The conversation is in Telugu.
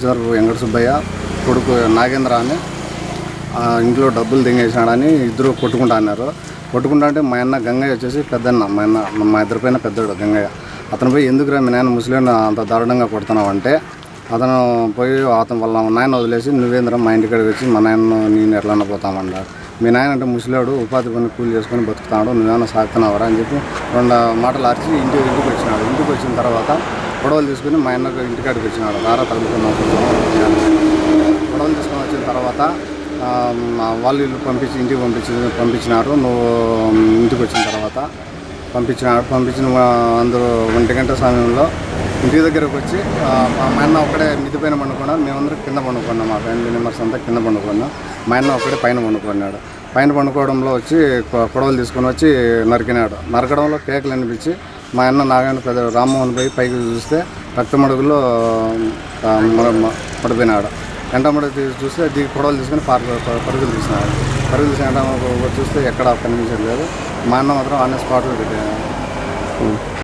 రామచంద్ర వెంకట సుబ్బయ్య కొడుకు నాగేంద్ర అని ఇంట్లో డబ్బులు దింగేసినాడని ఇద్దరు కొట్టుకుంటా అన్నారు. కొట్టుకుంటా అంటే మా అన్న గంగయ్య వచ్చేసి పెద్దన్న మా అన్న మా ఇద్దరి పైన పెద్దోడు గంగయ్య. అతను పోయి ఎందుకురా మీ నాయన ముస్లిం అంత దారుణంగా కొడుతున్నావు? అంటే అతను పోయి అతను వాళ్ళ నాయన వదిలేసి నువ్వేంద్ర మా ఇంటికాడికి వచ్చి మా నాయన నేను ఎట్లా పోతామన్నాడు మీ నాయన అంటే ముసలాడు ఉపాధి పని కూలి చేసుకొని బతుకుతాడు నువ్వేమైనా సాగుతున్నావరా అని చెప్పి రెండు మాటలు అరిచి ఇంటి ఇంటికి వచ్చినాడు. ఇంటికి వచ్చిన తర్వాత గొడవలు తీసుకుని మా అన్నకు ఇంటికాడికి వచ్చినాడు. దారా తగులుకున్నాం గొడవలు తీసుకొని వచ్చిన తర్వాత మా వాళ్ళు ఇల్లు పంపించి ఇంటికి పంపించి పంపించినారు. నువ్వు ఇంటికి వచ్చిన తర్వాత పంపించినాడు పంపించిన అందరూ ఒంటి గంట సమయంలో ఇంటి దగ్గరకు వచ్చి మా అన్న ఒక్కడే మిద్ది పైన పండుకున్నాడు. మేమందరం కింద పండుకున్నాం. మా ఫ్యామిలీ మెంబర్స్ అంతా కింద పండుకున్నాం. మా అన్న ఒక్కడే పైన పండుకున్నాడు. పైన పండుకోవడంలో వచ్చి కొడవలు తీసుకొని వచ్చి నరికినాడు. నరకడంలో కేకలు అనిపించి మా అన్న నారాయణ పెద్ద రామ్మోహన్ పోయి పైకి చూస్తే రక్తమడుగులో పడిపోయినాడు. వెంటబడి చూస్తే దీనికి పొడవలు తీసుకొని పార్ పరుగులు తీసినాడు. పరుగులు తీసిన చూస్తే ఎక్కడ కనిపించలేదు మా అన్న మాత్రం అన్న స్పాట్లో పెట్టాను